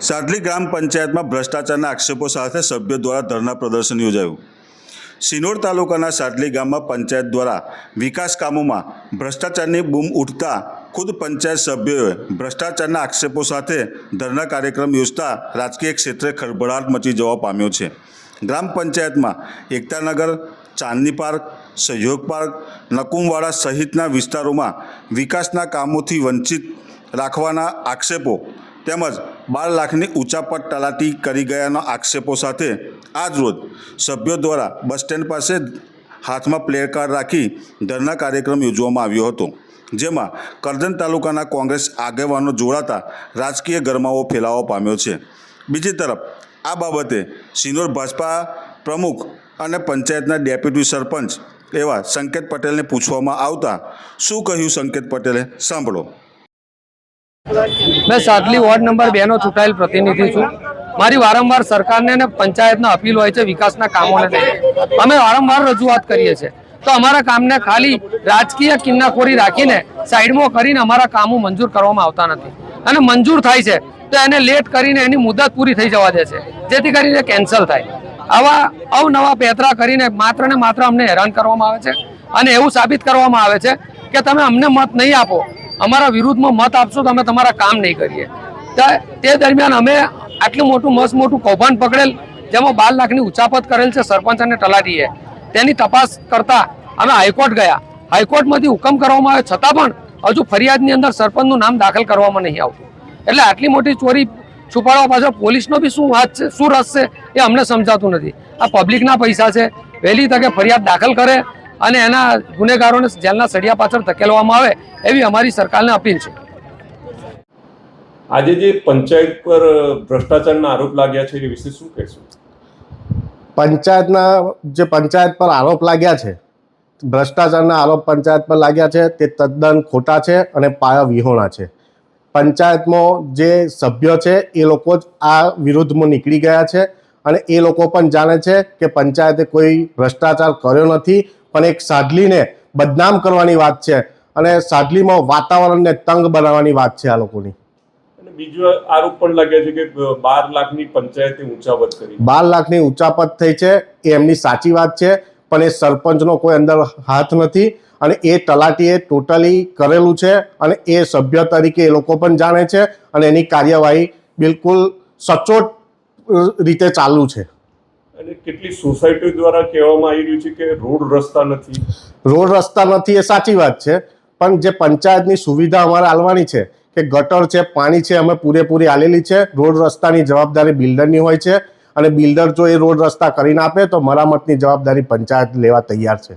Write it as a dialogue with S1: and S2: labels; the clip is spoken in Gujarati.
S1: સાદલી ગ્રામ પંચાયતમાં ભ્રષ્ટાચારના આક્ષેપો સાથે સભ્યો દ્વારા ધરના પ્રદર્શન યોજાયું. સિનોર તાલુકાના સાદલી ગામમાં પંચાયત દ્વારા વિકાસ કામોમાં ભ્રષ્ટાચારની બૂમ ઉઠતા ખુદ પંચાયત સભ્યોએ ભ્રષ્ટાચારના આક્ષેપો સાથે ધરના કાર્યક્રમ યોજતા રાજકીય ક્ષેત્રે ખળભળાટ મચી જવા પામ્યો છે. ગ્રામ પંચાયતમાં એકતાનગર ચાંદની પાર્ક, સહયોગ પાર્ક નકુમવાડા સહિતના વિસ્તારોમાં વિકાસના કામોથી વંચિત રાખવાના આક્ષેપો તેમજ બાર લાખની ઊંચાપટ તલાટી કરી ગયાના આક્ષેપો સાથે આજરોજ સભ્યો દ્વારા બસ સ્ટેન્ડ પાસે હાથમાં પ્લેયર કાર્ડ રાખી ધરના કાર્યક્રમ યોજવામાં આવ્યો હતો, જેમાં કરજણ તાલુકાના કોંગ્રેસ આગેવાનો જોડાતા રાજકીય ગરમાવો ફેલાવો પામ્યો છે. બીજી તરફ, આ બાબતે સિનોર ભાજપા પ્રમુખ અને પંચાયતના ડેપ્યુટી સરપંચ એવા સંકેત પટેલને પૂછવામાં આવતા શું કહ્યું સંકેત પટેલે? સાંભળો.
S2: મેં સાતલી વોર્ડ નંબર બે નો ચૂંટાયેલ પ્રતિનિધિ છું. મારી વારંવાર સરકારને અને પંચાયતને અપીલ હોય છે વિકાસના કામોને લઈને. અમે વારંવાર રજૂઆત કરીએ છીએ. તો અમારા કામને ખાલી રાજકીય કિન્નાખોરી રાખીને સાઈડમાં કરીને અમારા કામો મંજૂર કરવામાં આવતા નથી. અને મંજૂર થાય છે, તો એને લેટ કરીને એની મુદત પૂરી થઈ જવા દે છે. જેથી કરીને કેન્સલ થાય. આવા અવનવા પેતરા કરીને માત્ર ને માત્ર અમને હેરાન કરવામાં આવે છે. અને એવું સાબિત કરવામાં આવે છે કે તમે અમને મત નહીં આપો. અમારા વિરુદ્ધમાં મત આપશો તો અમે તમારા કામ નહીં કરીએ. તો દરમિયાન અમે આટલું મોટું મસ્ત મોટું કૌભાંડ પકડેલ, જેમાં બાર લાખની ઉચાપત કરેલ છે સરપંચ અને તલાટીએ. તેની તપાસ કરતા અમે હાઈકોર્ટ ગયા. હાઈકોર્ટમાંથી હુકમ કરવામાં આવ્યો, છતાં પણ હજુ ફરિયાદની અંદર સરપંચનું નામ દાખલ કરવામાં નહીં આવતું. એટલે આટલી મોટી ચોરી છુપાડવા પાછળ પોલીસનો બી શું વાત છે, શું રસ છે એ અમને સમજાતું નથી. આ પબ્લિકના પૈસા છે, વહેલી તકે ફરિયાદ દાખલ કરે અને એના ગુનેગારોને જેલના સળિયા પાછળ ધકેલવામાં આવે એવી અમારી સરકારને અપીલ છે.
S3: આજે જે પંચાયત પર ભ્રષ્ટાચારના આરોપ લાગ્યા છે એ વિશે શું કહેશું?
S4: પંચાયતના જે પંચાયત પર આરોપ લાગ્યા છે ભ્રષ્ટાચારના આરોપ પંચાયત પર લાગ્યા છે તે તદ્દન ખોટા છે અને પાયા વિહોણા છે. પંચાયતમાં જે સભ્ય છે એ લોકો જ આ વિરુદ્ધમાં નીકળી ગયા છે અને એ લોકો પણ જાણે છે કે પંચાયતે કોઈ ભ્રષ્ટાચાર કર્યો નથી પણ એક સાદલીને બદનામ કરવાની વાત છે અને સાદલીમાં વાતાવરણને તંગ બનાવવાની વાત છે આ લોકોની.
S3: અને બીજો આરોપ પણ લાગે છે કે બાર લાખની પંચાયતે ઊંચાપત કરી.
S4: બાર લાખની ઊંચાપત થઈ છે એ એમની સાચી વાત છે પણ એ સરપંચનો કોઈ અંદર હાથ નથી અને એ તલાટીએ ટોટલી કરેલું છે અને એ સભ્ય તરીકે એ લોકો પણ જાણે છે અને એની કાર્યવાહી બિલકુલ સચોટ રીતે ચાલુ છે.
S3: અને કેટલી સોસાયટી દ્વારા કહેવામાં આવી રહ્યું છે કે રોડ રસ્તા નથી?
S4: રોડ રસ્તા નથી એ સાચી વાત છે, પણ જે પંચાયતની સુવિધા અમારે આલવાની છે, કે ગટર છે, પાણી છે, અમે પૂરેપૂરી આલેલી છે, રોડ રસ્તાની જવાબદારી બિલ્ડરની હોય છે, અને બિલ્ડર જો એ રોડ રસ્તા કરીને આપે તો મરામતની જવાબદારી પંચાયત લેવા તૈયાર છે.